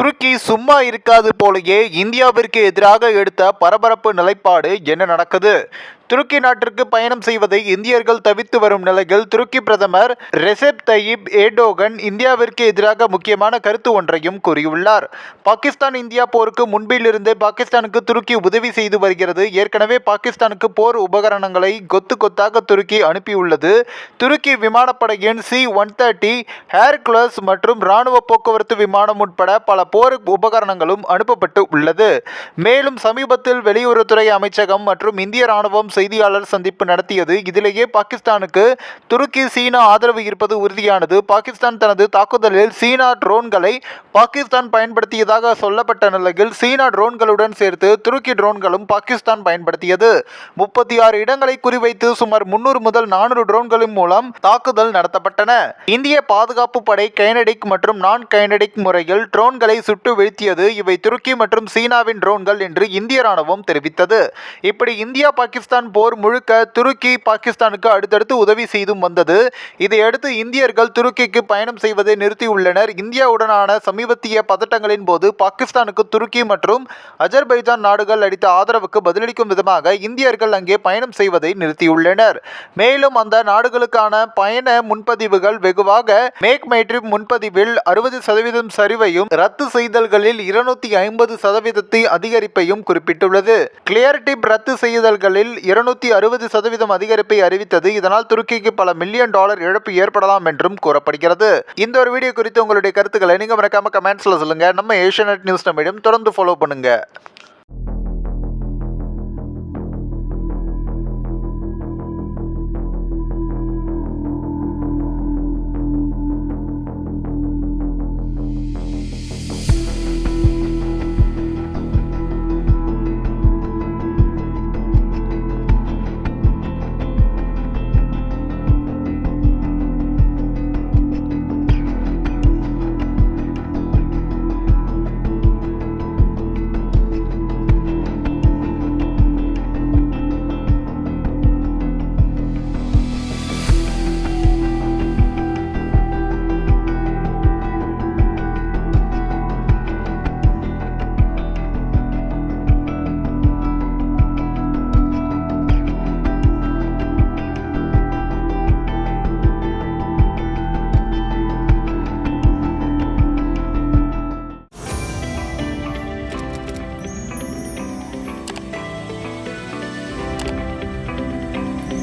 துருக்கி சும்மா இருக்காது போலயே இந்தியாவிற்கு எதிராக எடுத்த பரபரப்பு நிலைப்பாடு என்ன நடக்குது? துருக்கி நாட்டிற்கு பயணம் செய்வதை இந்தியர்கள் தவித்து வரும் நிலையில் துருக்கி பிரதமர் ரெசெப் தயிப் ஏடோகன் இந்தியாவிற்கு எதிராக முக்கியமான கருத்து ஒன்றையும் கூறியுள்ளார். பாகிஸ்தான் இந்தியா போருக்கு முன்பிலிருந்தே பாகிஸ்தானுக்கு துருக்கி உதவி செய்து வருகிறது. ஏற்கனவே பாகிஸ்தானுக்கு போர் உபகரணங்களை கொத்து கொத்தாக துருக்கி அனுப்பியுள்ளது. துருக்கி விமானப்படையின் சி ஒன் தேர்ட்டி ஹேர்குலஸ் மற்றும் இராணுவ போக்குவரத்து விமானம் உட்பட பல போர் உபகரணங்களும் அனுப்பப்பட்டு உள்ளது. மேலும் சமீபத்தில் வெளியுறவுத்துறை அமைச்சகம் மற்றும் இந்திய ராணுவம் செய்தியாளர் சந்திப்பு நடத்தியது. இதிலேயே பாகிஸ்தானுக்கு துருக்கி சீனா ஆதரவு இருப்பது உறுதியானது. பாகிஸ்தான் தனது தாக்குதலில் சீனா ட்ரோன்களை பாகிஸ்தான் பயன்படுத்தியதாக சொல்லப்பட்ட நிலையில் சீனா ட்ரோன்களுடன் சேர்த்து துருக்கி ட்ரோன்களும் பாகிஸ்தான் பயன்படுத்தியது. முப்பத்தி ஆறு இடங்களை குறிவைத்து சுமார் முன்னூறு முதல் நானூறு ட்ரோன்களின் மூலம் தாக்குதல் நடத்தப்பட்டன. இந்திய பாதுகாப்பு படை கைனடிக் மற்றும் நான் கைனடிக் முறையில் ட்ரோன்களை சுட்டு வீழ்த்தியது. இவை துருக்கி மற்றும் சீனாவின் ட்ரோன்கள் என்று இந்திய ராணுவம் தெரிவித்தது. இப்படி இந்தியா பாகிஸ்தான் போர் முழுக்க துருக்கி பாகிஸ்தானுக்கு அடுத்தடுத்து உதவி செய்தும் வந்தது. இதையடுத்து இந்தியர்கள் துருக்கிக்கு பயணம் செய்வதை நிறுத்தியுள்ளனர். இந்தியாவுடனான சமீபத்திய பதட்டங்களின் போது பாகிஸ்தானுக்கு துருக்கி மற்றும் அஜர்பைஜான் நாடுகள் அளித்த ஆதரவுக்கு பதிலளிக்கும் விதமாக இந்தியர்கள் அங்கே பயணம் செய்வதை நிறுத்தியுள்ளனர். மேலும் அந்த நாடுகளுக்கான பயண முன்பதிவுகள் வெகுவாக மேக் மை ட்ரிப் முன்பதிவில் அறுபது சதவீதம் சரிவையும் ரத்து செய்தல்களில் இருநூத்தி ஐம்பது சதவீதத்தை அதிகரிப்பையும் குறிப்பிட்டுள்ளது. கிளியர் டிப் ரத்து செய்தல்களில் இருநூத்தி அறுபது சதவீதம் அதிகரிப்பை அறிவித்தது. இதனால் துருக்கிக்கு பல மில்லியன் டாலர் இழப்பு ஏற்படலாம் என்றும் கூறப்படுகிறது. இந்த ஒரு வீடியோ குறித்து உங்களுடைய கருத்துக்களை நீங்க மறக்காம கமெண்ட்ஸ்ல சொல்லுங்க. நம்ம ஏஷியநெட் நியூஸ் நம்மிடம் தொடர்ந்து ஃபாலோ பண்ணுங்க.